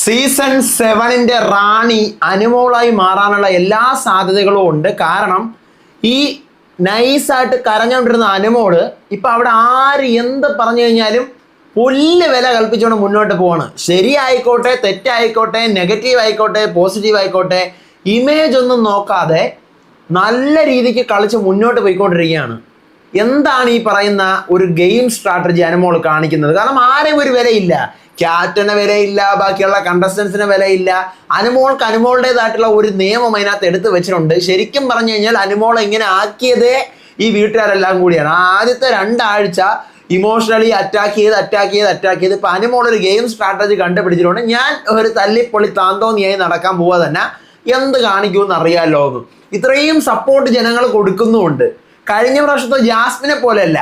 Season സെവനിന്റെ റാണി അനുമോളായി മാറാനുള്ള എല്ലാ സാധ്യതകളും ഉണ്ട്. കാരണം ഈ നൈസായിട്ട് കരഞ്ഞുകൊണ്ടിരുന്ന അനുമോൾ ഇപ്പൊ അവിടെ ആര് എന്ത് പറഞ്ഞു കഴിഞ്ഞാലും പുല്ല് വില കൽപ്പിച്ചുകൊണ്ട് മുന്നോട്ട് പോവാണ്. ശരിയായിക്കോട്ടെ തെറ്റായിക്കോട്ടെ നെഗറ്റീവ് ആയിക്കോട്ടെ പോസിറ്റീവ് ആയിക്കോട്ടെ ഇമേജ് ഒന്നും നോക്കാതെ നല്ല രീതിക്ക് കളിച്ച് മുന്നോട്ട് പോയിക്കൊണ്ടിരിക്കുകയാണ്. എന്താണ് ഈ പറയുന്ന ഒരു ഗെയിം സ്ട്രാറ്റജി അനുമോൾ കാണിക്കുന്നത്? കാരണം ആരെയും ഒരു വിലയില്ല. ക്യാപ്റ്റന് വിലയില്ല ബാക്കിയുള്ള കണ്ടസ്റ്റൻസിന് വിലയില്ല. അനുമോൾക്ക് അനുമോളുടേതായിട്ടുള്ള ഒരു നിയമം അതിനകത്ത് എടുത്തു വെച്ചിട്ടുണ്ട്. ശരിക്കും പറഞ്ഞു കഴിഞ്ഞാൽ അനുമോൾ ഇങ്ങനെ ആക്കിയതേ ഈ വീട്ടുകാരെല്ലാം കൂടിയാണ്. ആദ്യത്തെ രണ്ടാഴ്ച ഇമോഷണലി അറ്റാക്ക് ചെയ്ത് അറ്റാക്ക് ചെയ്ത് അറ്റാക്ക് ചെയ്ത് ഇപ്പൊ അനുമോൾ ഒരു ഗെയിം സ്ട്രാറ്റജി കണ്ടുപിടിച്ചിട്ടുണ്ട്. ഞാൻ ഒരു തല്ലിപ്പൊളി താന്തോന്നിയായി നടക്കാൻ പോവാ തന്നെ. എന്ത് കാണിക്കുമെന്ന് അറിയാമല്ലോ ഇത്രയും സപ്പോർട്ട് ജനങ്ങൾ കൊടുക്കുന്നുമുണ്ട്. കഴിഞ്ഞ പ്രാവശ്യത്തെ ജാസ്മിനെ പോലെയല്ല.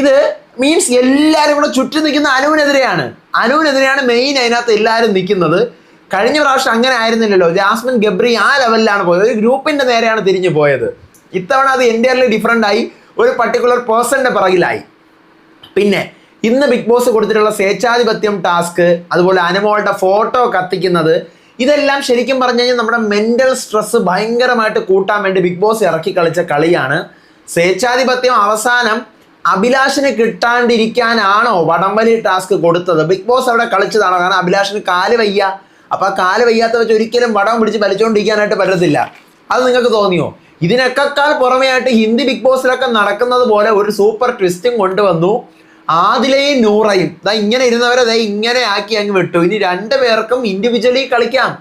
ഇത് മീൻസ് എല്ലാവരും കൂടെ ചുറ്റി നിൽക്കുന്ന അനുവിനെതിരെയാണ്. അനുവിനെതിരെയാണ് മെയിൻ അതിനകത്ത് എല്ലാവരും നിൽക്കുന്നത്. കഴിഞ്ഞ പ്രാവശ്യം അങ്ങനെ ആയിരുന്നില്ലല്ലോ. ജാസ്മിൻ ഗബ്രി ആ ലെവലിലാണ് പോയത്. ഒരു ഗ്രൂപ്പിന്റെ നേരെയാണ് തിരിഞ്ഞു പോയത്. ഇത്തവണ അത് എന്റയർലി ഡിഫറെന്റ് ആയി. ഒരു പർട്ടിക്കുലർ പേഴ്സണിന്റെ പിറകിലായി. പിന്നെ ഇന്ന് ബിഗ് ബോസ് കൊടുത്തിട്ടുള്ള സ്വേച്ഛാധിപത്യം ടാസ്ക് അതുപോലെ അനുമോളുടെ ഫോട്ടോ കത്തിക്കുന്നത് ഇതെല്ലാം ശരിക്കും പറഞ്ഞു കഴിഞ്ഞാൽ നമ്മുടെ മെന്റൽ സ്ട്രെസ് ഭയങ്കരമായിട്ട് കൂട്ടാൻ വേണ്ടി ബിഗ് ബോസ് ഇറക്കി കളിച്ച കളിയാണ്. സ്വേച്ഛാധിപത്യം അവസാനം അഭിലാഷിന് കിട്ടാണ്ടിരിക്കാനാണോ വടംവലി ടാസ്ക് കൊടുത്തത്? ബിഗ് ബോസ് അവിടെ കളിച്ചതാണോ. കാരണം അഭിലാഷിന് കാൽ വയ്യ. അപ്പൊ ആ കാൽ വയ്യാത്ത വെച്ച് ഒരിക്കലും വടം പിടിച്ച് വലിച്ചുകൊണ്ടിരിക്കാനായിട്ട് പറ്റത്തില്ല. അത് നിങ്ങൾക്ക് തോന്നിയോ? ഇതിനൊക്കെക്കാൾ പുറമെയായിട്ട് ഹിന്ദി ബിഗ് ബോസിലൊക്കെ നടക്കുന്നത് പോലെ ഒരു സൂപ്പർ ട്വിസ്റ്റും കൊണ്ടുവന്നു. ആദിലയും നൂറയും. ദാ ഇങ്ങനെ ഇരുന്നവരെ ദേ ഇങ്ങനെ ആക്കി അങ്ങ് വിട്ടു. ഇനി രണ്ടു പേർക്കും ഇൻഡിവിജ്വലി കളിക്കാം.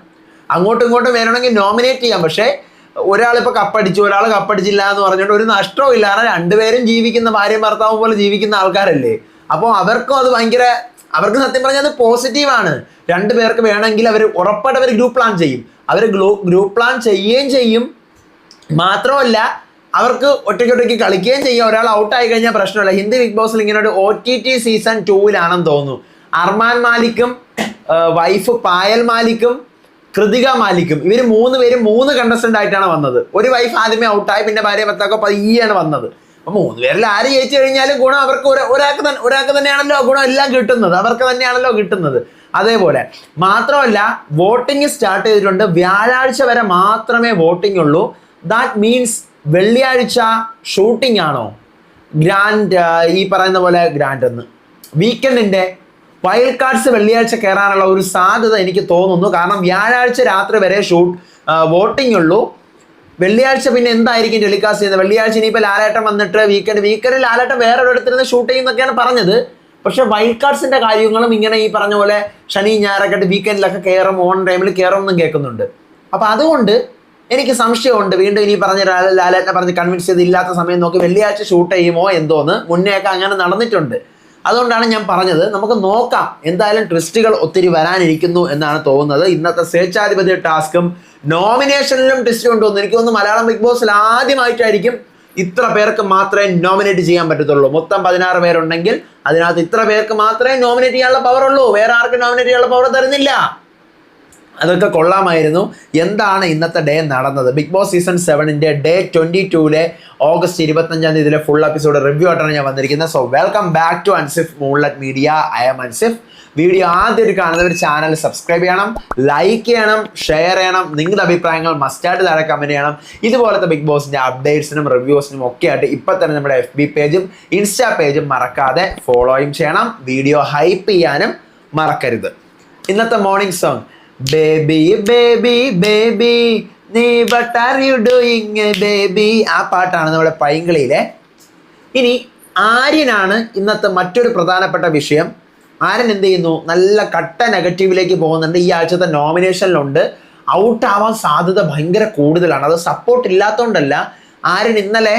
അങ്ങോട്ടും ഇങ്ങോട്ടും വേണമെങ്കിൽ നോമിനേറ്റ് ചെയ്യാം. പക്ഷേ ഒരാളിപ്പോൾ കപ്പടിച്ചു ഒരാൾ കപ്പടിച്ചില്ല എന്ന് പറഞ്ഞുകൊണ്ട് ഒരു നഷ്ടവും ഇല്ലാതെ രണ്ടുപേരും ജീവിക്കുന്ന ഭാര്യയും ഭർത്താവും പോലെ ജീവിക്കുന്ന ആൾക്കാരല്ലേ? അപ്പോൾ അവർക്കും അത് ഭയങ്കര അവർക്ക് സത്യം പറഞ്ഞാൽ അത് പോസിറ്റീവാണ് രണ്ടു പേർക്ക് വേണമെങ്കിൽ അവർ ഉറപ്പായിട്ട് അവർ ഗ്രൂപ്പ് പ്ലാൻ ചെയ്യും. അവർ ഗ്രൂപ്പ് പ്ലാൻ ചെയ്യുകയും ചെയ്യും. മാത്രമല്ല അവർക്ക് ഒറ്റയ്ക്ക് ഒറ്റയ്ക്ക് കളിക്കുകയും ചെയ്യും. ഒരാൾ ഔട്ട് ആയി കഴിഞ്ഞാൽ പ്രശ്നമില്ല. ഹിന്ദി ബിഗ് ബോസിൽ ഇങ്ങനെ ഒരു ഒ ടി ടി സീസൺ ടൂവിലാണെന്ന് തോന്നുന്നു. അർമാൻ മാലിക്കും വൈഫ് പായൽ മാലിക്കും കൃതിക മാലിക്കും. ഇവർ മൂന്ന് പേരും മൂന്ന് കണ്ടസ്റ്റന്റ് ആയിട്ടാണ് വന്നത്. ഒരു വൈഫ് ആദ്യമേ ഔട്ടായി പിന്നെ ഭാര്യ ഭർത്താക്കോ പയ്യാണ് വന്നത്. അപ്പൊ മൂന്ന് പേരിൽ ആര് ജയിച്ചു കഴിഞ്ഞാലും ഗുണം അവർക്ക് ഒരു- ഒരാൾക്ക് ഒരാൾക്ക് തന്നെയാണല്ലോ ഗുണം എല്ലാം കിട്ടുന്നത്. അവർക്ക് തന്നെയാണല്ലോ കിട്ടുന്നത്. അതേപോലെ മാത്രമല്ല വോട്ടിംഗ് സ്റ്റാർട്ട് ചെയ്തിട്ടുണ്ട്. വ്യാഴാഴ്ച വരെ മാത്രമേ വോട്ടിംഗ് ഉള്ളൂ. ദാറ്റ് മീൻസ് വെള്ളിയാഴ്ച ഷൂട്ടിംഗ് ആണോ? ഗ്രാൻഡ് ഈ പറയുന്ന പോലെ ഗ്രാൻഡ് എന്ന്. വീക്കെൻഡിന്റെ വൈൽഡ് കാർഡ്സ് വെള്ളിയാഴ്ച കയറാനുള്ള ഒരു സാധ്യത എനിക്ക് തോന്നുന്നു. കാരണം വ്യാഴാഴ്ച രാത്രി വരെ ഷൂട്ട് വോട്ടിംഗ് ഉള്ളൂ. വെള്ളിയാഴ്ച പിന്നെ എന്തായിരിക്കും ടെലികാസ്റ്റ് ചെയ്യുന്നത്? വെള്ളിയാഴ്ച ഇനിയിപ്പോൾ ലാലേട്ടം വന്നിട്ട് വീക്കെൻഡ് വീക്കെൻഡിൽ ലാലേട്ടം വേറെ ഒരിടത്തിരുന്ന് ഷൂട്ട് ചെയ്യുന്നൊക്കെയാണ് പറഞ്ഞത്. പക്ഷേ വൈൽഡ് കാർഡ്സിന്റെ കാര്യങ്ങളും ഇങ്ങനെ ഈ പറഞ്ഞ പോലെ ശനി ഞായറൊക്കെ വീക്കെൻഡിലൊക്കെ കയറും ഓൺ ടൈമിൽ കയറും എന്നും കേൾക്കുന്നുണ്ട്. അപ്പോൾ അതുകൊണ്ട് എനിക്ക് സംശയമുണ്ട്. വീണ്ടും ഇനി പറഞ്ഞ ലാല- ലാലേട്ടനെ പറഞ്ഞ് കൺവിൻസ് ചെയ്ത് ഇല്ലാത്ത സമയം നോക്കി വെള്ളിയാഴ്ച ഷൂട്ട് ചെയ്യുമോ എന്തോന്ന്? മുന്നേയൊക്കെ അങ്ങനെ നടന്നിട്ടുണ്ട്. അതുകൊണ്ടാണ് ഞാൻ പറഞ്ഞത് നമുക്ക് നോക്കാം എന്തായാലും ട്വിസ്റ്റുകൾ ഒത്തിരി വരാനിരിക്കുന്നു എന്നാണ് തോന്നുന്നത്. ഇന്നത്തെ സ്വേച്ഛാധിപതി ടാസ്കും നോമിനേഷനിലും ട്വിസ്റ്റ് കൊണ്ടുവന്നു. എനിക്ക് തോന്നുന്നു മലയാളം ബിഗ് ബോസിൽ ആദ്യമായിട്ടായിരിക്കും ഇത്ര പേർക്ക് മാത്രമേ നോമിനേറ്റ് ചെയ്യാൻ പറ്റത്തുള്ളൂ. മൊത്തം പതിനാറ് പേരുണ്ടെങ്കിൽ അതിനകത്ത് ഇത്ര പേർക്ക് മാത്രമേ നോമിനേറ്റ് ചെയ്യാനുള്ള പവർ ഉള്ളൂ. വേറെ ആർക്കും നോമിനേറ്റ് ചെയ്യാനുള്ള പവർ തരുന്നില്ല. അതൊക്കെ കൊള്ളാമായിരുന്നു. എന്താണ് ഇന്നത്തെ ഡേ നടന്നത്? ബിഗ് ബോസ് സീസൺ സെവനിന്റെ ഡേ ട്വന്റി ടൂലെ ഓഗസ്റ്റ് ഇരുപത്തഞ്ചാം തീയതിയിലെ ഫുൾ എപ്പിസോഡ് റിവ്യൂ ആയിട്ടാണ് ഞാൻ വന്നിരിക്കുന്നത്. So welcome back to Ansif moonlet media I'm Ansif video ആദ്യമായിട്ട് കാണുന്നവർ ചാനൽ സബ്സ്ക്രൈബ് ചെയ്യണം ലൈക്ക് ചെയ്യണം ഷെയർ ചെയ്യണം. നിങ്ങളുടെ അഭിപ്രായങ്ങൾ മസ്റ്റായിട്ട് താഴെ കമന്റ് ചെയ്യണം. ഇതുപോലത്തെ ബിഗ് ബോസിന്റെ അപ്ഡേറ്റ്സിനും റിവ്യൂസിനും ഒക്കെ ആയിട്ട് ഇപ്പം തന്നെ നമ്മുടെ എഫ് ബി പേജും ഇൻസ്റ്റാ പേജും മറക്കാതെ ഫോളോയും ചെയ്യണം. വീഡിയോ ഹൈപ്പ് ചെയ്യാനും മറക്കരുത്. ഇന്നത്തെ morning song baby baby baby നീ what are you doing baby ആ പാട്ടാണ് നമ്മുടെ പൈങ്കിളിയിലെ. ഇനി ആര്യനാണ് ഇന്നത്തെ മറ്റൊരു പ്രധാനപ്പെട്ട വിഷയം. ആര്യൻ എന്ത് ചെയ്യുന്നു? നല്ല കട്ട നെഗറ്റീവിലേക്ക് പോകുന്നുണ്ട്. ഈ ആഴ്ചത്തെ നോമിനേഷനിലുണ്ട്. ഔട്ടാവാൻ സാധ്യത ഭയങ്കര കൂടുതലാണ്. അത് സപ്പോർട്ട് ഇല്ലാത്തതുകൊണ്ടല്ല ആര്യൻ ഇന്നലെ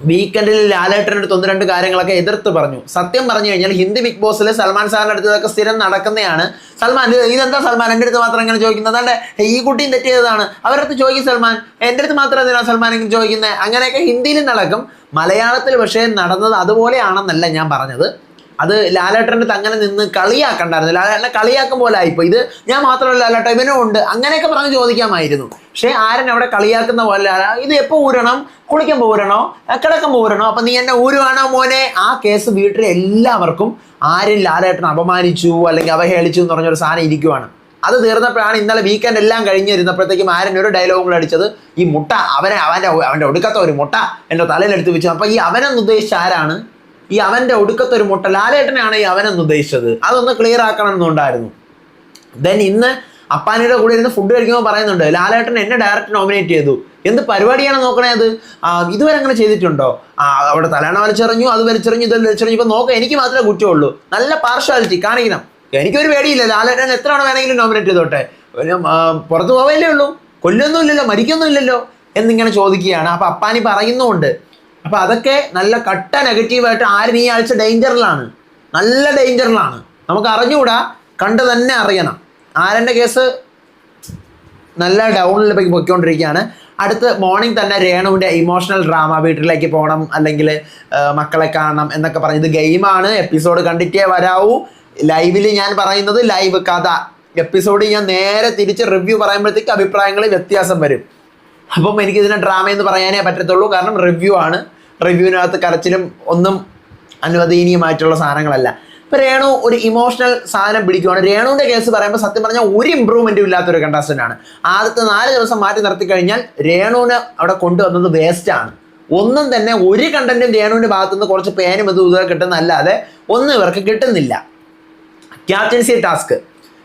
വീക്കെൻഡിൽ ലാലേട്ടന്റെ അടുത്ത് ഒന്ന് രണ്ട് കാര്യങ്ങളൊക്കെ എതിർത്ത് പറഞ്ഞു. സത്യം പറഞ്ഞു കഴിഞ്ഞാൽ ഹിന്ദി ബിഗ് ബോസിൽ സൽമാൻ സാറിന്റെ അടുത്ത് ഇതൊക്കെ സ്ഥിരം നടക്കുന്നതാണ് സൽമാൻ ഇതെന്താ സൽമാൻ? എന്റെ അടുത്ത് മാത്രം ഇങ്ങനെ ചോദിക്കുന്നത്. അതെ ഈ കുട്ടിയും തെറ്റിയതാണ്. അവരുടെ അടുത്ത് ചോദിക്കും സൽമാൻ. എന്റെ അടുത്ത് മാത്രം എന്തിനാണ് സൽമാൻ ഇങ്ങനെ ചോദിക്കുന്നത് അങ്ങനെയൊക്കെ ഹിന്ദിയിലും നടക്കും. മലയാളത്തിൽ പക്ഷേ നടന്നത് അതുപോലെയാണെന്നല്ല ഞാൻ പറഞ്ഞത്. അത് ലാലേട്ടന്റെ അങ്ങനെ നിന്ന് കളിയാക്കണ്ടായിരുന്നു. ലാലേട്ടനെ കളിയാക്കും പോലെ ആയിപ്പോ ഇത് ഞാൻ മാത്രമല്ല ലാലേട്ട ഇവനും ഉണ്ട്. അങ്ങനെയൊക്കെ പറഞ്ഞ് ചോദിക്കാമായിരുന്നു. പക്ഷേ ആരൻ അവിടെ കളിയാക്കുന്ന പോലെ ഇത് എപ്പോൾ ഊരണം? കുളിക്കാൻ പോരണോ കിടക്കാൻ പോരണോ അപ്പൊ നീ എന്നെ ഊരുവാണോ മോനെ? ആ കേസ് വീട്ടിലെ എല്ലാവർക്കും ആരും ലാലേട്ടനെ അപമാനിച്ചു അല്ലെങ്കിൽ അവഹേളിച്ചു എന്ന് പറഞ്ഞൊരു സാധനം ഇരിക്കുവാണ്. അത് തീർന്നപ്പോഴാണ് ഇന്നലെ വീക്കെൻഡ് എല്ലാം കഴിഞ്ഞിരുന്നപ്പോഴത്തേക്കും ആരൻ ഒരു ഡയലോഗും കൂടെ അടിച്ചത് ഈ മുട്ട അവനെ അവന്റെ അവന്റെ ഒടുക്കത്തെ ഒരു മുട്ട എന്റെ തലയിലെടുത്ത് വെച്ചു. അപ്പോൾ ഈ അവനെന്ന് ഉദ്ദേശിച്ച ആരാണ്? ഈ അവന്റെ ഒടുക്കത്തെ ഒരു മുട്ട ലാലേട്ടനാണ് ഈ അവനെന്ന് ഉദ്ദേശിച്ചത്. അതൊന്ന് ക്ലിയർ ആക്കണം എന്നുണ്ടായിരുന്നു ദെൻ ഇന്ന് അപ്പാനിയുടെ കൂടെ ഇരുന്ന് ഫുഡ് കഴിക്കുമ്പോൾ പറയുന്നുണ്ട് ലാലേട്ടൻ എന്നെ ഡയറക്റ്റ് നോമിനേറ്റ് ചെയ്തു. എന്ത് പരിപാടിയാണ് നോക്കണേ അത്? ഇതുവരെ അങ്ങനെ ചെയ്തിട്ടുണ്ടോ? അവിടെ തലാണ വലിച്ചെറിഞ്ഞു അത് വലിച്ചെറിഞ്ഞു ഇത് വലിച്ചെറിഞ്ഞു. ഇപ്പൊ നോക്കാം എനിക്ക് മാത്രമേ കുറ്റമുള്ളൂ. നല്ല പാർഷ്വാലിറ്റി കാണിക്കണം. എനിക്കൊരു പേടിയില്ല ലാലേട്ടൻ എത്ര വേണമെങ്കിലും നോമിനേറ്റ് ചെയ്തോട്ടെ. പുറത്ത് പോവല്ലേ ഉള്ളൂ. കൊല്ലൊന്നും ഇല്ലല്ലോ മരിക്കൊന്നും ഇല്ലല്ലോ എന്നിങ്ങനെ ചോദിക്കുകയാണ്. അപ്പൊ അപ്പാനി പറയുന്നുമുണ്ട് അപ്പൊ അതൊക്കെ നല്ല കട്ട നെഗറ്റീവായിട്ട് ആരും ഈ ആഴ്ച ഡേഞ്ചറിലാണ് നല്ല ഡേഞ്ചറിലാണ് നമുക്ക് അറിഞ്ഞുകൂടാ? കണ്ട് തന്നെ അറിയണം. ആരന്റെ കേസ് നല്ല ഡൗണിലേക്ക് പൊയ്ക്കൊണ്ടിരിക്കുകയാണ്. അടുത്ത് മോർണിംഗ് തന്നെ രേണുവിന്റെ ഇമോഷണൽ ഡ്രാമ വീട്ടിലേക്ക് പോകണം അല്ലെങ്കിൽ മക്കളെ കാണണം എന്നൊക്കെ പറഞ്ഞ്. ഇത് ഗെയിമാണ് എപ്പിസോഡ് കണ്ടിട്ടേ വരാവൂ. ലൈവിൽ ഞാൻ പറയുന്നത് ലൈവ് കഥ. എപ്പിസോഡ് ഞാൻ നേരെ തിരിച്ച് റിവ്യൂ പറയുമ്പോഴത്തേക്ക് അഭിപ്രായങ്ങളിൽ വ്യത്യാസം വരും. അപ്പം എനിക്കിതിനെ ഡ്രാമ എന്ന് പറയാനേ പറ്റത്തുള്ളൂ. കാരണം റിവ്യൂ ആണ്. റിവ്യൂവിനകത്ത് കരച്ചിലും ഒന്നും അനുവദനീയമായിട്ടുള്ള സാധനങ്ങളല്ല. ഇപ്പൊ രേണു ഒരു ഇമോഷണൽ സാധനം പിടിക്കുവാണ്. രേണുവിന്റെ കേസ് പറയുമ്പോൾ സത്യം പറഞ്ഞാൽ ഒരു ഇമ്പ്രൂവ്മെന്റും ഇല്ലാത്തൊരു കണ്ടസ്റ്റന്റ് ആണ്. ആദ്യത്തെ നാല് ദിവസം മാറ്റി നിർത്തി കഴിഞ്ഞാൽ രേണുവിനെ അവിടെ കൊണ്ടുവന്നത് വേസ്റ്റ് ആണ്. ഒന്നും തന്നെ ഒരു കണ്ടന്റും രേണുവിന്റെ ഭാഗത്തുനിന്ന് കുറച്ച് പേനും ഇതും ഇതൊക്കെ കിട്ടുന്നല്ലാതെ ഒന്നും ഇവർക്ക് കിട്ടുന്നില്ല. ക്യാപ്റ്റൻസി ടാസ്ക്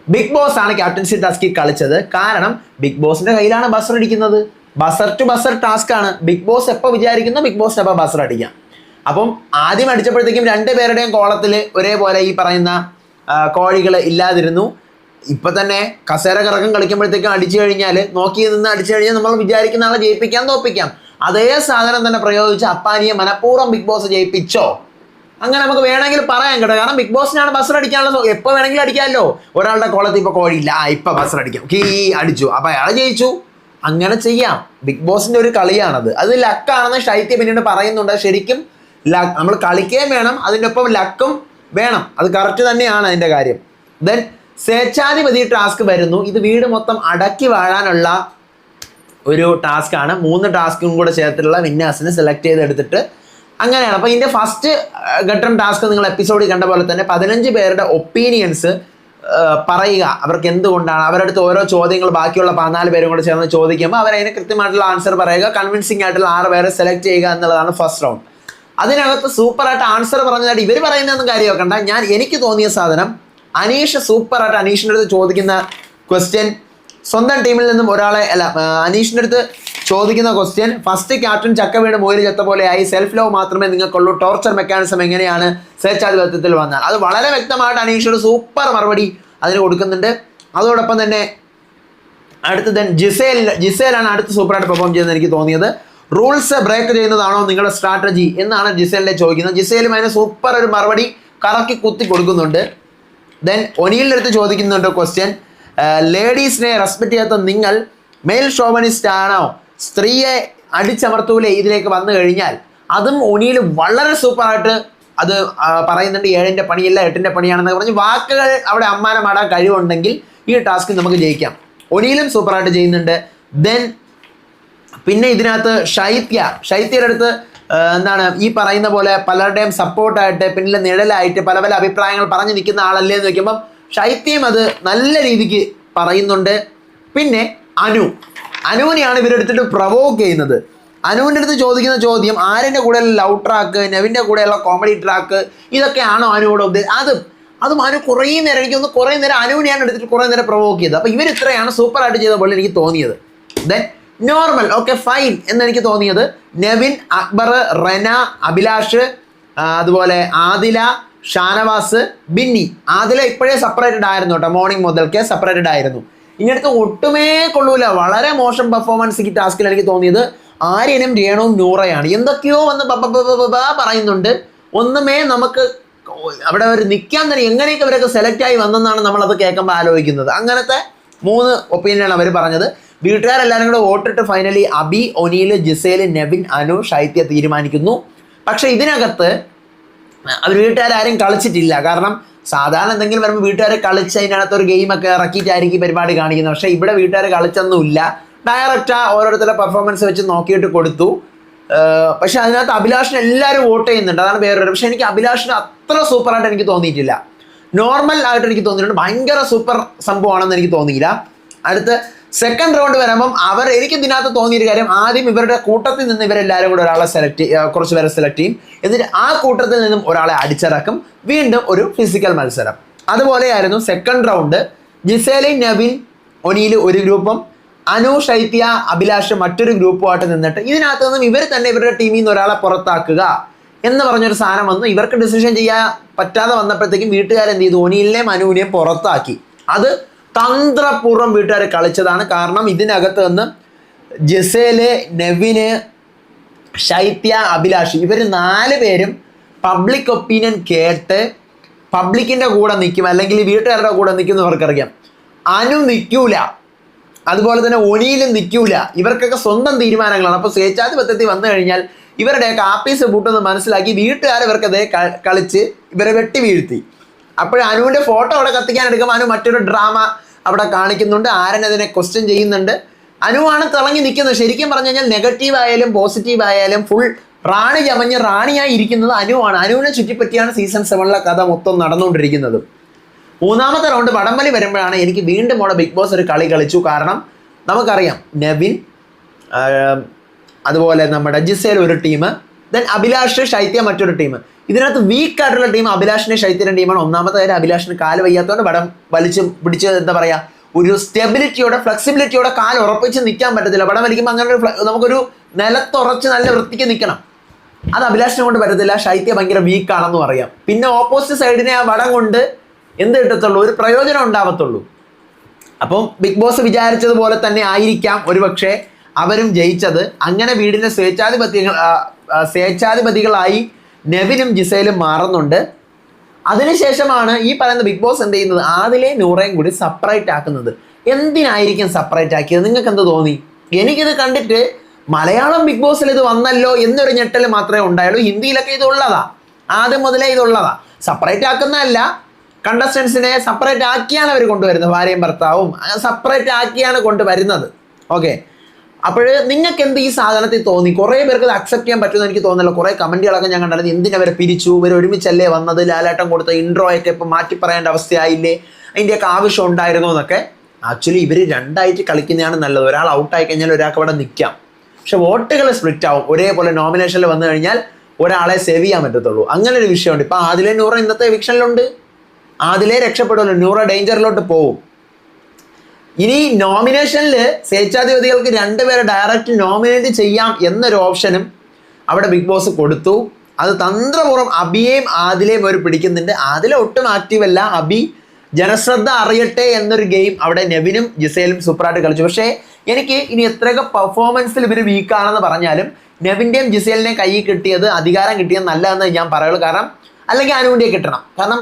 ബിഗ് ബോസ് ആണ് ക്യാപ്റ്റൻസി ടാസ്കിൽ കളിച്ചത്. കാരണം ബിഗ് ബോസിന്റെ കയ്യിലാണ് ബസർ അടിക്കുന്നത് ബസർ ടു ബസർ ടാസ്ക് ആണ്. ബിഗ് ബോസ് എപ്പോൾ വിചാരിക്കുന്നു? ബിഗ് ബോസിന് അപ്പോൾ ബസർ അടിക്കാം. അപ്പം ആദ്യം അടിച്ചപ്പോഴത്തേക്കും രണ്ട് പേരുടെയും കോളത്തിൽ ഒരേപോലെ ഈ പറയുന്ന കോഴികൾ ഇല്ലാതിരുന്നു. ഇപ്പൊ തന്നെ കസേര കറക്കം കളിക്കുമ്പോഴത്തേക്കും അടിച്ചു കഴിഞ്ഞാൽ നോക്കി നിന്ന് അടിച്ചു കഴിഞ്ഞാൽ നമ്മൾ വിചാരിക്കുന്ന ആളെ ജയിപ്പിക്കാൻ തോപ്പിക്കാം. അതേ സാധനം തന്നെ പ്രയോഗിച്ച് അപ്പാനിയെ മനഃപൂർവം ബിഗ് ബോസ് ജയിപ്പിച്ചോ? അങ്ങനെ നമുക്ക് വേണമെങ്കിൽ പറയാം കേട്ടോ. കാരണം ബിഗ് ബോസിനാണ് ബസർ അടിക്കാനുള്ള എപ്പോൾ എപ്പോ വേണമെങ്കിലും അടിക്കാമല്ലോ. ഒരാളുടെ കോളത്തിൽ ഇപ്പൊ കോഴിയില്ല. ആ ഇപ്പൊ ബസർ അടിക്കാം. കീ അടിച്ചു. അപ്പൊ അയാൾ ജയിച്ചു. അങ്ങനെ ചെയ്യാം. ബിഗ് ബോസിന്റെ ഒരു കളിയാണത്. അത് ലക്കാണെന്ന് ശൈത്യ പിന്നീട് പറയുന്നുണ്ട്. ശരിക്കും നമ്മൾ കളിക്കുകയും വേണം അതിന്റെ ഒപ്പം ലക്കും വേണം. അത് കറക്റ്റ് തന്നെയാണ് അതിന്റെ കാര്യം. ദെൻ സ്വേച്ഛാധിപതി ടാസ്ക് വരുന്നു. ഇത് വീട് മൊത്തം അടക്കി വാഴാനുള്ള ഒരു ടാസ്ക് ആണ്. മൂന്ന് ടാസ്കും കൂടെ ചേർത്തിട്ടുള്ള വിന്നേഴ്സിനെ സെലക്ട് ചെയ്തെടുത്തിട്ട് അങ്ങനെയാണ്. അപ്പോൾ ഇതിന്റെ ഫസ്റ്റ് ഘട്ടം ടാസ്ക് നിങ്ങൾ എപ്പിസോഡിൽ കണ്ട പോലെ തന്നെ പതിനഞ്ച് പേരുടെ ഒപ്പീനിയൻസ് പറയുക. അവർക്ക് എന്തുകൊണ്ടാണ്? അവരുടെ അടുത്ത് ഓരോ ചോദ്യങ്ങൾ ബാക്കിയുള്ള പതിനാല് പേരും കൂടെ ചേർന്ന് ചോദിക്കുമ്പോൾ അവരതിന് കൃത്യമായിട്ടുള്ള ആൻസർ പറയുക. കൺവിൻസിംഗ് ആയിട്ടുള്ള ആറ് പേരെ സെലക്ട് ചെയ്യുക എന്നുള്ളതാണ് ഫസ്റ്റ് റൗണ്ട് അതിനകത്ത് സൂപ്പറായിട്ട് ആൻസർ പറഞ്ഞതായിട്ട് ഇവർ പറയുന്നതൊന്നും വെക്കണ്ട ഞാൻ എനിക്ക് തോന്നിയ സാധനം അനീഷ് സൂപ്പറായിട്ട് അനീഷിന്റെ അടുത്ത് ചോദിക്കുന്ന ക്വസ്റ്റ്യൻ സ്വന്തം ടീമിൽ നിന്നും ഒരാളെ അല്ല അനീഷിന്റെ അടുത്ത് ചോദിക്കുന്ന ക്വസ്റ്റ്യൻ ഫസ്റ്റ് ക്യാപ്റ്റൻ ചക്ക വീണ് മോര് ചത്ത പോലെയായി. സെൽഫ് ലവ് മാത്രമേ നിങ്ങൾക്കുള്ളൂ. ടോർച്ചർ മെക്കാനിസം എങ്ങനെയാണ്? സ്വേച്ഛാധിപത്യത്തിൽ വന്നാൽ അത് വളരെ വ്യക്തമായിട്ട് അനീഷ് ഒരു സൂപ്പർ മറുപടി അതിന് കൊടുക്കുന്നുണ്ട്. അതോടൊപ്പം തന്നെ അടുത്ത് ദെൻ ജിസേൽ ജിസേലാണ് അടുത്ത് സൂപ്പറായിട്ട് പെർഫോം ചെയ്യുന്നത് എനിക്ക് തോന്നിയത്. റൂൾസ് ബ്രേക്ക് ചെയ്യുന്നതാണോ നിങ്ങളുടെ സ്ട്രാറ്റജി എന്നാണ് ജിസേലിനെ ചോദിക്കുന്നത്. ജിസേലും അതിന് സൂപ്പർ ഒരു മറുപടി കറക്കി കുത്തി കൊടുക്കുന്നുണ്ട്. ദെൻ ഒനിയിലെടുത്ത് ചോദിക്കുന്നുണ്ട് ക്വസ്റ്റ്യൻ ലേഡീസിനെ റെസ്പെക്ട് ചെയ്യാത്ത നിങ്ങൾ മെയിൽ ഷോമനിസ്റ്റ് ആണോ സ്ത്രീയെ അടിച്ചമർത്തൂലേ ഇതിലേക്ക് വന്നു കഴിഞ്ഞാൽ? അതും ഒനിയിൽ വളരെ സൂപ്പറായിട്ട് അത് പറയുന്നുണ്ട്. ഏഴിന്റെ പണിയല്ല എട്ടിന്റെ പണിയാണെന്ന് പറഞ്ഞ് വാക്കുകൾ അവിടെ അമ്മാനമാടാൻ കഴിവുണ്ടെങ്കിൽ ഈ ടാസ്ക് നമുക്ക് ജയിക്കാം. ഒനിയിലും സൂപ്പറായിട്ട് ചെയ്യുന്നുണ്ട്. ദെൻ പിന്നെ ഇതിനകത്ത് ഷൈത്യ. ശൈത്യയുടെ അടുത്ത് എന്താണ് ഈ പറയുന്ന പോലെ പലരുടെയും സപ്പോർട്ടായിട്ട് പിന്നിലെ നിഴലായിട്ട് പല പല അഭിപ്രായങ്ങൾ പറഞ്ഞു നിൽക്കുന്ന ആളല്ലേ എന്ന് വെക്കുമ്പം ശൈത്യം അത് നല്ല രീതിക്ക് പറയുന്നുണ്ട്. പിന്നെ അനു. അനുവിനെയാണ് ഇവരെടുത്തിട്ട് പ്രവോക്ക് ചെയ്യുന്നത്. അനുവിന്റെ അടുത്ത് ചോദിക്കുന്ന ചോദ്യം ആരെന്റെ കൂടെ ലവ് ട്രാക്ക് നെവിന്റെ കൂടെയുള്ള കോമഡി ട്രാക്ക് ഇതൊക്കെയാണോ അനുവിടെ ഉദ്ദേശം അത് അതും അനു കുറേ നേരം എനിക്ക് ഒന്ന് കുറേ നേരം അനുവിനെയാണ് എടുത്തിട്ട് കുറേ നേരം പ്രവോക്ക് ചെയ്തത്. അപ്പോൾ ഇവർ ഇത്രയാണ് സൂപ്പറായിട്ട് ചെയ്ത പോലെ എനിക്ക് തോന്നിയത്. ദെൻ നോർമൽ ഓക്കെ ഫൈൻ എന്നെനിക്ക് തോന്നിയത് നെവിൻ അക്ബർ റെന അഭിലാഷ് അതുപോലെ ആദില ഷാനവാസ് ബിന്നി. ആദില ഇപ്പോഴേ സെപ്പറേറ്റഡ് ആയിരുന്നു കേട്ടോ മോർണിംഗ് മുതൽക്കേ സെപ്പറേറ്റഡ് ആയിരുന്നു. ഇങ്ങനത്തെ ഒട്ടുമേ കൊള്ളൂല. വളരെ മോശം പെർഫോമൻസ് ഈ ടാസ്കിൽ എനിക്ക് തോന്നിയത് ആര്യനും രേണുവും നൂറയാണ്. എന്തൊക്കെയോ വന്ന് പറയുന്നുണ്ട്. ഒന്നുമേ നമുക്ക് അവിടെ അവർ നിൽക്കാൻ തന്നെ എങ്ങനെയൊക്കെ അവരൊക്കെ സെലക്ട് ആയി വന്നെന്നാണ് നമ്മളത് കേൾക്കുമ്പോൾ ആലോചിക്കുന്നത്. അങ്ങനത്തെ മൂന്ന് ഒപ്പീനിയനാണ് അവർ പറഞ്ഞത്. വീട്ടുകാരെല്ലാവരും കൂടെ വോട്ടിട്ട് ഫൈനലി അബി ഒനീൽ ജിസേൽ നെവിൻ അനു ശൈത്യ തീരുമാനിക്കുന്നു. പക്ഷേ ഇതിനകത്ത് അവർ വീട്ടുകാരും കളിച്ചിട്ടില്ല. കാരണം സാധാരണ എന്തെങ്കിലും വരുമ്പോൾ വീട്ടുകാരെ കളിച്ച് അതിനകത്ത് ഒരു ഗെയിമൊക്കെ ഇറക്കിയിട്ടായിരിക്കും പരിപാടി കാണിക്കുന്നത്. പക്ഷേ ഇവിടെ വീട്ടുകാർ കളിച്ചൊന്നുമില്ല. ഡയറക്റ്റ് ആ ഓരോരുത്തരുടെ പെർഫോമൻസ് വെച്ച് നോക്കിയിട്ട് കൊടുത്തു. പക്ഷെ അതിനകത്ത് അഭിലാഷിന് എല്ലാവരും വോട്ട് ചെയ്യുന്നുണ്ട്. അതാണ് വേറൊരു പക്ഷെ എനിക്ക് അഭിലാഷിന് അത്ര സൂപ്പറായിട്ട് എനിക്ക് തോന്നിയിട്ടില്ല. നോർമൽ ആയിട്ട് എനിക്ക് തോന്നിയിട്ടുണ്ട്. ഭയങ്കര സൂപ്പർ സംഭവമാണെന്ന് എനിക്ക് തോന്നിയില്ല. അടുത്ത് സെക്കൻഡ് റൗണ്ട് വരുമ്പം അവർ എനിക്ക് ഇതിനകത്ത് തോന്നിയൊരു കാര്യം ആദ്യം ഇവരുടെ കൂട്ടത്തിൽ നിന്ന് ഇവരെല്ലാവരും കൂടെ ഒരാളെ സെലക്ട് കുറച്ച് പേരെ സെലക്ട് ചെയ്യും. എന്നിട്ട് ആ കൂട്ടത്തിൽ നിന്നും ഒരാളെ അടിച്ചിറക്കും. വീണ്ടും ഒരു ഫിസിക്കൽ മത്സരം. അതുപോലെയായിരുന്നു സെക്കൻഡ് റൗണ്ട് ജിസേലി നവിൻ ഒനിയിൽ ഒരു ഗ്രൂപ്പും അനു ശൈത്യ അഭിലാഷ് മറ്റൊരു ഗ്രൂപ്പുമായിട്ട് നിന്നിട്ട് ഇതിനകത്ത് നിന്നും ഇവർ തന്നെ ഇവരുടെ ടീമിൽ നിന്ന് ഒരാളെ പുറത്താക്കുക എന്ന് പറഞ്ഞൊരു സാധനം വന്നു. ഇവർക്ക് ഡിസിഷൻ ചെയ്യാൻ പറ്റാതെ വന്നപ്പോഴത്തേക്കും വീട്ടുകാരെന്ത് ചെയ്തു? ഒനിയിലെയും അനുവിനെയും പുറത്താക്കി. അത് തന്ത്രപൂർവം വീട്ടുകാർ കളിച്ചതാണ്. കാരണം ഇതിനകത്ത് നിന്ന് ജസേൽ നെവിന് ശൈത്യ അഭിലാഷ് ഇവർ നാല് പേരും പബ്ലിക് ഒപ്പീനിയൻ കേട്ട് പബ്ലിക്കിന്റെ കൂടെ നിൽക്കും. അല്ലെങ്കിൽ വീട്ടുകാരുടെ കൂടെ നിൽക്കുന്നവർക്കറിയാം അനു നിൽക്കൂല. അതുപോലെ തന്നെ ഒനിയിലും നിൽക്കൂല. ഇവർക്കൊക്കെ സ്വന്തം തീരുമാനങ്ങളാണ്. അപ്പോൾ സ്വേച്ഛാധിപത്യത്തിൽ വന്നു കഴിഞ്ഞാൽ ഇവരുടെയൊക്കെ ആപ്പീസ് പൂട്ടെന്ന് മനസ്സിലാക്കി വീട്ടുകാർ ഇവർക്കതേ കളിച്ച് ഇവരെ വെട്ടി വീഴ്ത്തി. അപ്പോൾ അനുവിന്റെ ഫോട്ടോ അവിടെ കത്തിക്കാൻ എടുക്കുമ്പോൾ അനു മറ്റൊരു ഡ്രാമ അവിടെ കാണിക്കുന്നുണ്ട്. ആരൻ അതിനെ ക്വസ്റ്റ്യൻ ചെയ്യുന്നുണ്ട്. അനുവാണ് തിളങ്ങി നിൽക്കുന്നത്. ശരിക്കും പറഞ്ഞു കഴിഞ്ഞാൽ നെഗറ്റീവ് ആയാലും പോസിറ്റീവ് ആയാലും ഫുൾ റാണി ചമഞ്ഞ് റാണിയായി ഇരിക്കുന്നത് അനുവാണ്. അനുവിനെ ചുറ്റിപ്പറ്റിയാണ് സീസൺ സെവനിലെ കഥ മൊത്തം നടന്നുകൊണ്ടിരിക്കുന്നത്. മൂന്നാമത്തെ റൗണ്ട് വടംവലി വരുമ്പോഴാണ് എനിക്ക് വീണ്ടും അവിടെ ബിഗ് ബോസ് ഒരു കളി കളിച്ചു. കാരണം നമുക്കറിയാം നവിൻ അതുപോലെ നമ്മുടെ ജിസേൽ ഒരു ടീം ദെൻ അഭിലാഷ് ശൈത്യ മറ്റൊരു ടീം ഇതിനകത്ത് വീക്ക് ആയിട്ടുള്ള ടീം അഭിലാഷിനെ ശൈത്യന്റെ ടീമാണ് ഒന്നാമത്തെ കാര്യം അഭിലാഷിന് കാൽ വയ്യാത്തതുകൊണ്ട് വടം വലിച്ച് പിടിച്ച് എന്താ പറയുക ഒരു സ്റ്റെബിലിറ്റിയോടെ ഫ്ലെക്സിബിലിറ്റിയോടെ കാൽ ഉറപ്പിച്ച് നിൽക്കാൻ പറ്റത്തില്ല. വടം വലിക്കുമ്പോൾ അങ്ങനെ ഒരു നമുക്കൊരു നിലത്തുറച്ച് നല്ല വൃത്തിക്ക് നിൽക്കണം അത് അഭിലാഷിനെ കൊണ്ട് പറ്റത്തില്ല. ശൈത്യ ഭയങ്കര വീക്കാണെന്ന് പറയാം പിന്നെ ഓപ്പോസിറ്റ് സൈഡിനെ ആ വടം കൊണ്ട് എന്ത് കിട്ടത്തുള്ളൂ? ഒരു പ്രയോജനം ഉണ്ടാവത്തുള്ളൂ. അപ്പം ബിഗ് ബോസ് വിചാരിച്ചതുപോലെ തന്നെ ആയിരിക്കാം ഒരുപക്ഷെ. അവരും ജയിച്ചത്. അങ്ങനെ വീടിന്റെ സ്വേച്ഛാധിപത്യങ്ങൾ സ്വേച്ഛാധിപതികളായി നെവിനും ജിസയിലും മാറുന്നുണ്ട്. അതിനുശേഷമാണ് ഈ പറയുന്ന ബിഗ് ബോസ് എന്ത് ചെയ്യുന്നത്? ആദിലെ നൂറയും കൂടി സെപ്പറേറ്റ് ആക്കുന്നത്. എന്തിനായിരിക്കും സെപ്പറേറ്റ് ആക്കിയത്? നിങ്ങൾക്ക് എന്ത് തോന്നി? എനിക്കിത് കണ്ടിട്ട് മലയാളം ബിഗ് ബോസിൽ ഇത് വന്നല്ലോ എന്നൊരു ഞെട്ടൽ മാത്രമേ ഉണ്ടായുള്ളൂ. ഹിന്ദിയിലൊക്കെ ഇതുള്ളതാ ആദ്യം മുതലേ ഇതുള്ളതാ സെപ്പറേറ്റ് ആക്കുന്നതല്ല. കണ്ടസ്റ്റൻസിനെ സെപ്പറേറ്റ് ആക്കിയാണ് അവർ കൊണ്ടുവരുന്നത്. ഭാര്യയും ഭർത്താവും. സെപ്പറേറ്റ് ആക്കിയാണ് കൊണ്ടുവരുന്നത്. ഓക്കെ അപ്പോൾ നിങ്ങൾക്ക് എന്ത് ഈ സാധനത്തിൽ തോന്നി? കുറേ പേർക്ക് അത് അക്സെപ്റ്റ് ചെയ്യാൻ പറ്റുമെന്ന് എനിക്ക് തോന്നുന്നില്ല. കുറേ കമന്റുകളൊക്കെ ഞാൻ കണ്ടായിരുന്നു. എന്തിനവരെ പിരിച്ചു? ഇവർ ഒരുമിച്ചല്ലേ വന്നത്? ലാലാട്ടം കൊടുത്ത ഇൻട്രോ ഒക്കെ ഇപ്പം മാറ്റി പറയേണ്ട അവസ്ഥയായില്ലേ? അതിന്റെയൊക്കെ ആവശ്യം ഉണ്ടായിരുന്നു എന്നൊക്കെ. ആക്ച്വലി ഇവർ രണ്ടായിട്ട് കളിക്കുന്നതാണ് നല്ലത്. ഒരാൾ ഔട്ടായി കഴിഞ്ഞാൽ ഒരാൾക്ക് അവിടെ നിൽക്കാം പക്ഷെ വോട്ടുകൾ സ്പ്ലിറ്റ് ആവും. ഒരേപോലെ നോമിനേഷനിൽ വന്നു കഴിഞ്ഞാൽ ഒരാളെ സേവ് ചെയ്യാൻ പറ്റത്തുള്ളൂ. അങ്ങനെ ഒരു വിഷയമുണ്ട്. ഇപ്പം ആദിലെ നൂറ ഇന്നത്തെ എവിക്ഷനിലുണ്ട് ആദിലെ രക്ഷപ്പെടുമല്ലോ. നൂറ ഡേഞ്ചറിലോട്ട് പോവും. ഇനി നോമിനേഷനിൽ സ്വേച്ഛാധിപതികൾക്ക് രണ്ടുപേരെ ഡയറക്റ്റ് നോമിനേറ്റ് ചെയ്യാം എന്നൊരു ഓപ്ഷനും അവിടെ ബിഗ് ബോസ് കൊടുത്തു. അത് തന്ത്രപൂർവം അബിയെയും ആദിലെയും അവർ പിടിക്കുന്നുണ്ട്. ആദിലെ ഒട്ടും ആക്റ്റീവ് അല്ല. അബി ജനശ്രദ്ധ അറിയട്ടെ എന്നൊരു ഗെയിം അവിടെ നെവിനും ജിസേലും സൂപ്പറായിട്ട് കളിച്ചു. പക്ഷേ എനിക്ക് ഇനി എത്രയൊക്കെ പെർഫോമൻസിൽ ഇവർ വീക്കാണെന്ന് പറഞ്ഞാലും നെവിന്റെയും ജിസേലിനെയും കൈ കിട്ടിയത് അധികാരം കിട്ടിയത് നല്ലതെന്ന് ഞാൻ പറയുള്ളൂ. കാരണം അല്ലെങ്കിൽ അനുവിന്റെ കിട്ടണം. കാരണം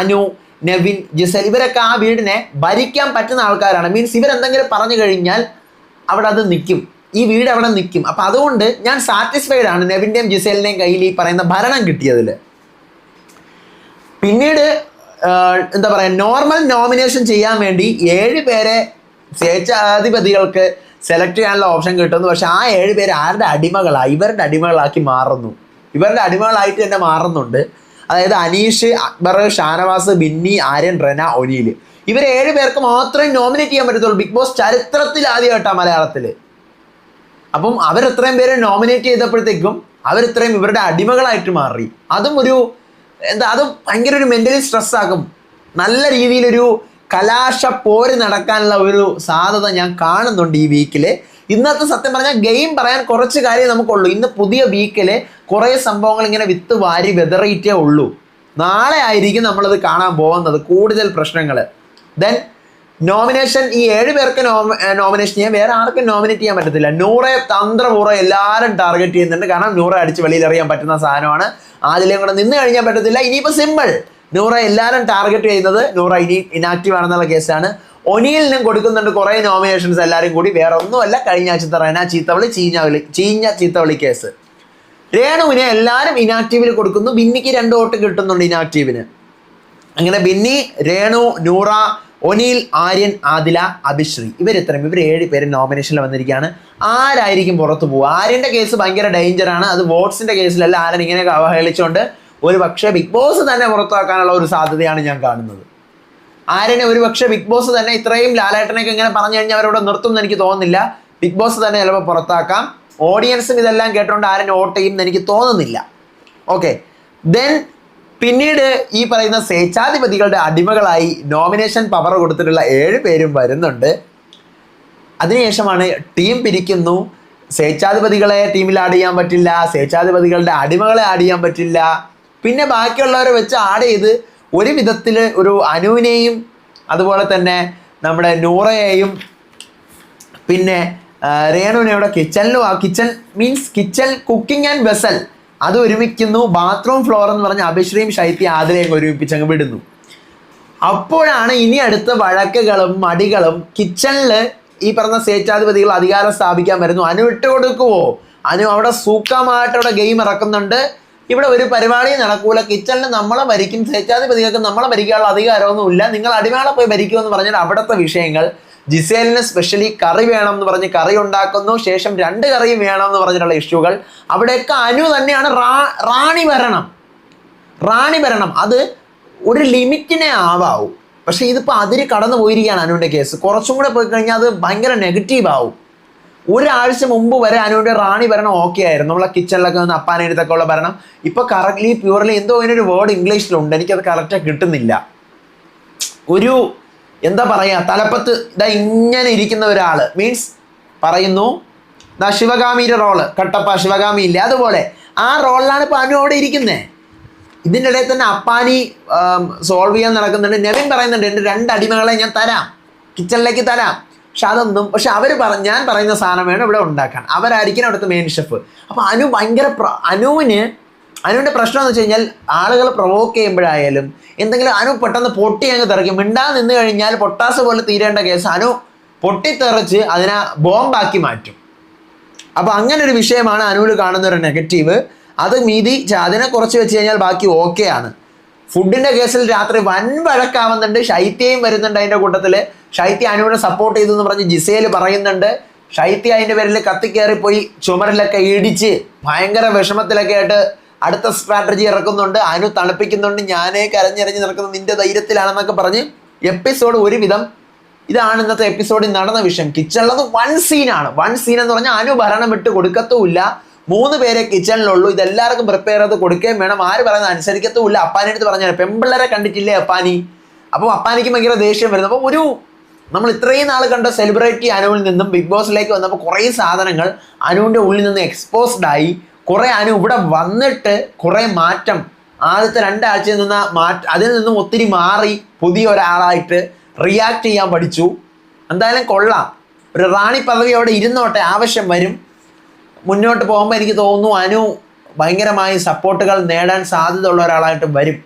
അനു നെവിൻ ജിസൽ ഇവരൊക്കെ ആ വീടിനെ ഭരിക്കാൻ പറ്റുന്ന ആൾക്കാരാണ്. മീൻസ് ഇവരെന്തെങ്കിലും പറഞ്ഞു കഴിഞ്ഞാൽ അവിടെ അത് നിൽക്കും. ഈ വീട് അവിടെ നിൽക്കും. അപ്പം അതുകൊണ്ട് ഞാൻ സാറ്റിസ്ഫൈഡ് ആണ് നെവിന്റെയും ജിസേലിന്റെയും കയ്യിൽ ഈ പറയുന്ന ഭരണം കിട്ടിയതിൽ. പിന്നീട് എന്താ പറയുക നോർമൽ നോമിനേഷൻ ചെയ്യാൻ വേണ്ടി ഏഴ് പേരെ സ്വേച്ഛാധിപതികൾക്ക് സെലക്ട് ചെയ്യാനുള്ള ഓപ്ഷൻ കിട്ടുന്നു. പക്ഷെ ആ ഏഴ് പേര് ആരുടെ അടിമകളാണ് ഇവരുടെ അടിമകളാക്കി മാറുന്നു. ഇവരുടെ അടിമകളായിട്ട് തന്നെ മാറുന്നുണ്ട്. അതായത് അനീഷ് അക്ബർ ഷാനവാസ് ബിന്നി ആര്യൻ റെന ഒനീൽ ഇവർ ഏഴ് പേർക്ക് മാത്രമേ നോമിനേറ്റ് ചെയ്യാൻ പറ്റത്തുള്ളൂ. ബിഗ് ബോസ് ചരിത്രത്തിൽ ആദ്യമായിട്ടാണ് മലയാളത്തിൽ അപ്പം അവർ അവരെത്രയും പേരെ നോമിനേറ്റ് ചെയ്തപ്പോഴത്തേക്കും അവരിത്രയും ഇവരുടെ അടിമകളായിട്ട് മാറി. അതും ഒരു എന്താ അതും ഭയങ്കര ഒരു സ്ട്രെസ് ആകും നല്ല രീതിയിലൊരു കലാശ പോര് നടക്കാനുള്ള ഒരു സാധ്യത ഞാൻ കാണുന്നുണ്ട് ഈ വീക്കിൽ ഇന്നത്തെ സത്യം പറഞ്ഞാൽ ഗെയിം പറയാൻ കുറച്ച് കാര്യം നമുക്കുള്ളൂ. ഇന്ന് പുതിയ വീക്കിൽ കുറേ സംഭവങ്ങൾ ഇങ്ങനെ വിത്ത് വാരി വെതറിയിട്ടേ ഉള്ളൂ. നാളെ ആയിരിക്കും നമ്മളത് കാണാൻ പോകുന്നത് കൂടുതൽ പ്രശ്നങ്ങൾ. ദെൻ നോമിനേഷൻ ഈ ഏഴ് പേർക്ക് നോമിനേഷൻ ചെയ്യാൻ വേറെ ആർക്കും നോമിനേറ്റ് ചെയ്യാൻ പറ്റത്തില്ല. നൂറെ തന്ത്രപൂർവം എല്ലാവരും ടാർഗറ്റ് ചെയ്യുന്നുണ്ട്. കാരണം നൂറെ അടിച്ച് വെളിയിൽ എറിയാൻ പറ്റുന്ന സാധനമാണ്. ആദ്യം കൂടെ നിന്ന് കഴിഞ്ഞാൽ പറ്റത്തില്ല. ഇനിയിപ്പോൾ സിമ്പിൾ നൂറ എല്ലാവരും ടാർഗറ്റ് ചെയ്യുന്നത് നൂറ ഇനി ഇനാക്റ്റീവ് ആണെന്നുള്ള കേസാണ്. ഒനിയലിനും കൊടുക്കുന്നുണ്ട് കുറേ നോമിനേഷൻസ് എല്ലാവരും കൂടി. വേറെ ഒന്നുമല്ല. കഴിഞ്ഞ ആഴ്ചത്തെ റെന ചീത്തവളി ചീഞ്ഞ വിളി ചീഞ്ഞ ചീത്തവളി കേസ്. രേണുവിനെ എല്ലാവരും ഇനാക്റ്റീവിൽ കൊടുക്കുന്നു. ബിന്നിക്ക് രണ്ട് വോട്ട് കിട്ടുന്നുണ്ട് ഇനാക്റ്റീവിന്. അങ്ങനെ ബിന്നി രേണു നൂറ ഒനീൽ ആര്യൻ ആദില അഭിശ്രീ. ഇവരിത്രയും. ഇവർ ഏഴ് പേര് നോമിനേഷനിൽ വന്നിരിക്കുകയാണ്. ആരായിരിക്കും പുറത്തു പോകുക ആര്യന്റെ കേസ് ഭയങ്കര ഡേഞ്ചറാണ് അത് വോട്ട്സിന്റെ കേസിലല്ല ആരൻ ഇങ്ങനെയൊക്കെ അവഹേളിച്ചുകൊണ്ട് ഒരു പക്ഷേ ബിഗ് ബോസ് തന്നെ പുറത്താക്കാനുള്ള ഒരു സാധ്യതയാണ് ഞാൻ കാണുന്നത്. ആര്യനെ ഒരു പക്ഷേ ബിഗ് ബോസ് തന്നെ ഇത്രയും ലാലേട്ടനൊക്കെ ഇങ്ങനെ പറഞ്ഞു കഴിഞ്ഞാൽ അവരോട് നിർത്തുമെന്ന് എനിക്ക് തോന്നുന്നില്ല. ബിഗ് ബോസ് തന്നെ ചിലപ്പോൾ പുറത്താക്കാം. ഓഡിയൻസും ഇതെല്ലാം കേട്ടോണ്ട് ആരും നോട്ട് ചെയ്യും എന്ന് എനിക്ക് തോന്നുന്നില്ല. ഓക്കെ ദെൻ പിന്നീട് ഈ പറയുന്ന സ്വേച്ഛാധിപതികളുടെ അടിമകളായി നോമിനേഷൻ പവർ കൊടുത്തിട്ടുള്ള ഏഴ് പേരും വരുന്നുണ്ട്. അതിനുശേഷമാണ് ടീം പിരിക്കുന്നു. സ്വേച്ഛാധിപതികളെ ടീമിൽ ആഡ് ചെയ്യാൻ പറ്റില്ല. സ്വേച്ഛാധിപതികളുടെ അടിമകളെ ആഡ് ചെയ്യാൻ പറ്റില്ല. പിന്നെ ബാക്കിയുള്ളവരെ വെച്ച് ആഡ് ചെയ്ത് ഒരു വിധത്തിൽ ഒരു അനുവിനെയും അതുപോലെ തന്നെ നമ്മുടെ നൂറയെയും പിന്നെ രേണുവിനെ ഇവിടെ കിച്ചണിലും ആ kitchen means kitchen cooking and vessel അത് ഒരുമിക്കുന്നു. ബാത്റൂം ഫ്ലോർ എന്ന് പറഞ്ഞ അഭിശ്രീയും ശൈത്യ ആതിരയും ഒരുമിപ്പിച്ച് അങ്ങ് വിടുന്നു. അപ്പോഴാണ് ഇനി അടുത്ത വഴക്കുകളും മടികളും കിച്ചണിൽ ഈ പറഞ്ഞ സ്വേച്ഛാധിപതികൾ അധികാരം സ്ഥാപിക്കാൻ വരുന്നു. അനു വിട്ടുകൊടുക്കുവോ അനു അവിടെ സൂക്കമായിട്ട് അവിടെ ഗെയിം ഇറക്കുന്നുണ്ട്. ഇവിടെ ഒരു പരിപാടിയും നടക്കൂല. കിച്ചണിൽ നമ്മളെ ഭരിക്കും സ്വേച്ഛാധിപതികൾക്ക് നമ്മളെ ഭരിക്കാനുള്ള അധികാരമൊന്നുമില്ല. നിങ്ങൾ അടിമകളെ പോയി ഭരിക്കുമെന്ന് പറഞ്ഞാൽ അവിടുത്തെ വിഷയങ്ങൾ ജിസേലിന് സ്പെഷ്യലി കറി വേണം എന്ന് പറഞ്ഞ് കറി ഉണ്ടാക്കുന്നു. ശേഷം രണ്ട് കറിയും വേണം എന്ന് പറഞ്ഞിട്ടുള്ള ഇഷ്യൂകൾ. അവിടെയൊക്കെ അനു തന്നെയാണ് റാ- റാണി ഭരണം. റാണി ഭരണം. അത് ഒരു ലിമിറ്റിനെ ആവാവൂ. പക്ഷേ ഇതിപ്പോൾ അതിര് കടന്നു പോയിരിക്കുകയാണ് അനുവിന്റെ കേസ്. കുറച്ചും കൂടെ പോയി കഴിഞ്ഞാൽ അത് ഭയങ്കര നെഗറ്റീവ് ആവും. ഒരാഴ്ച മുമ്പ് വരെ അനുവിന്റെ റാണി ഭരണം ഓക്കെ ആയിരുന്നു. നമ്മളെ കിച്ചണിലൊക്കെ വന്ന് അപ്പാനെടുത്തൊക്കെ ഉള്ള ഭരണം. ഇപ്പോൾ കറക്റ്റ്ലി പ്യൂർലി എന്തോ അതിനൊരു വേർഡ് ഇംഗ്ലീഷിലുണ്ട് എനിക്കത് കറക്റ്റായി കിട്ടുന്നില്ല. ഒരു എന്താ പറയുക തലപ്പത്ത് ഇതാ ഇങ്ങനെ ഇരിക്കുന്ന ഒരാൾ മീൻസ് പറയുന്നു ദാ ശിവഗാമിയുടെ റോൾ കട്ടപ്പ ശിവഗാമി ഇല്ലേ? അതുപോലെ ആ റോളിലാണ് ഇപ്പോൾ അനു അവിടെ ഇരിക്കുന്നത് ഇതിന്റെ ഇടയിൽ തന്നെ അപ്പാനി സോൾവ് ചെയ്യാൻ നടക്കുന്നുണ്ട്. നെവിൻ പറയുന്നുണ്ട് എന്റെ രണ്ട് അടിമകളെ ഞാൻ തരാം. കിച്ചണിലേക്ക് തരാം. പക്ഷെ അതൊന്നും പക്ഷെ അവർ പറ ഞാൻ പറയുന്ന സാധനം വേണം ഇവിടെ ഉണ്ടാക്കാൻ. അവരായിരിക്കണം അവിടുത്തെ മെയിൻ ഷെഫ് അപ്പോൾ അനു ഭയങ്കര അനുവിന് അനുവിന്റെ പ്രശ്നം എന്ന് വെച്ച് കഴിഞ്ഞാൽ ആളുകൾ പ്രൊവോക്ക് ചെയ്യുമ്പോഴായാലും എന്തെങ്കിലും അനു പെട്ടെന്ന് പൊട്ടി അങ്ങ് തെറിക്കും. മിണ്ടാ നിന്ന് കഴിഞ്ഞാൽ പൊട്ടാസ് പോലെ തീരേണ്ട കേസ് അനു പൊട്ടിത്തെറിച്ച് അതിനെ ബോംബാക്കി മാറ്റും. അപ്പോൾ അങ്ങനെ ഒരു വിഷയമാണ് അനുവിൽ കാണുന്ന ഒരു നെഗറ്റീവ് അത് മീതി അതിനെ കുറച്ച് വെച്ച് കഴിഞ്ഞാൽ ബാക്കി ഓക്കെ ആണ്. ഫുഡിന്റെ കേസിൽ രാത്രി വൻ വഴക്കാവുന്നുണ്ട്. ശൈത്യയും വരുന്നുണ്ട് അതിന്റെ കൂട്ടത്തിൽ ശൈത്യ അനുവിനെ സപ്പോർട്ട് ചെയ്തു എന്ന് പറഞ്ഞ് ജിസേൽ പറയുന്നുണ്ട്. ശൈത്യ അതിന്റെ പേരിൽ കത്തിക്കേറിപ്പോയി ചുമരിലൊക്കെ ഇടിച്ച് ഭയങ്കര വിഷമത്തിലൊക്കെ ആയിട്ട് അടുത്ത സ്ട്രാറ്റജി ഇറക്കുന്നുണ്ട്. അനു തണുപ്പിക്കുന്നുണ്ട്. ഞാനേ കരഞ്ഞിറങ്ങി നടക്കുന്നത് നിന്റെ ധൈര്യത്തിലാണെന്നൊക്കെ പറഞ്ഞ് എപ്പിസോഡ് ഒരുവിധം ഇതാണ് ഇന്നത്തെ എപ്പിസോഡിൽ നടന്ന വിഷയം. കിച്ചണിലത് വൺ സീനാണ് വൺ സീൻ എന്ന് പറഞ്ഞാൽ അനു ഭരണം വിട്ട് കൊടുക്കത്തുമില്ല. മൂന്ന് പേരെ കിച്ചണിലുള്ളൂ. ഇതെല്ലാവർക്കും പ്രിപ്പയർ ചെയ്ത് കൊടുക്കുകയും വേണം. ആര് പറയുന്നത് അനുസരിക്കത്തുമില്ല. അപ്പാനി അടുത്ത് പറഞ്ഞാൽ പെമ്പിള്ളേരെ കണ്ടിട്ടില്ലേ അപ്പാനി? അപ്പോൾ അപ്പാനിക്ക് ഭയങ്കര ദേഷ്യം വരുന്നു. അപ്പോൾ ഒരു നമ്മൾ ഇത്രയും നാൾ കണ്ട സെലിബ്രിറ്റി അനുവിൽ നിന്നും ബിഗ് ബോസിലേക്ക് വന്നപ്പോൾ കുറേ സാധനങ്ങൾ അനുവിന്റെ ഉള്ളിൽ നിന്ന് എക്സ്പോസ്ഡ് ആയി. കുറേ അനു ഇവിടെ വന്നിട്ട് കുറേ മാറ്റം. ആദ്യത്തെ രണ്ടാഴ്ചയിൽ നിന്ന് മാറ്റ അതിൽ നിന്നും ഒത്തിരി മാറി പുതിയ ഒരാളായിട്ട് റിയാക്ട് ചെയ്യാൻ പഠിച്ചു. എന്തായാലും കൊള്ളാം. ഒരു റാണി പദവി അവിടെ ഇരുന്നോട്ടെ ആവശ്യം വരും. മുന്നോട്ട് പോകുമ്പോൾ എനിക്ക് തോന്നുന്നു അനു ഭയങ്കരമായി സപ്പോർട്ടുകൾ നേടാൻ സാധ്യതയുള്ള ഒരാളായിട്ട് വരും.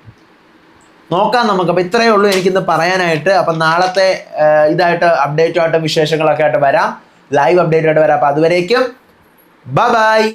നോക്കാം നമുക്ക്. അപ്പോൾ ഇത്രയേ ഉള്ളൂ എനിക്കിന്ന് പറയാനായിട്ട്. അപ്പം നാളത്തെ ഇതായിട്ട് അപ്ഡേറ്റുമായിട്ടും വിശേഷങ്ങളൊക്കെ ആയിട്ട് വരാം. ലൈവ് അപ്ഡേറ്റുമായിട്ട് വരാം. അപ്പോൾ അതുവരേക്കും ബൈ ബൈ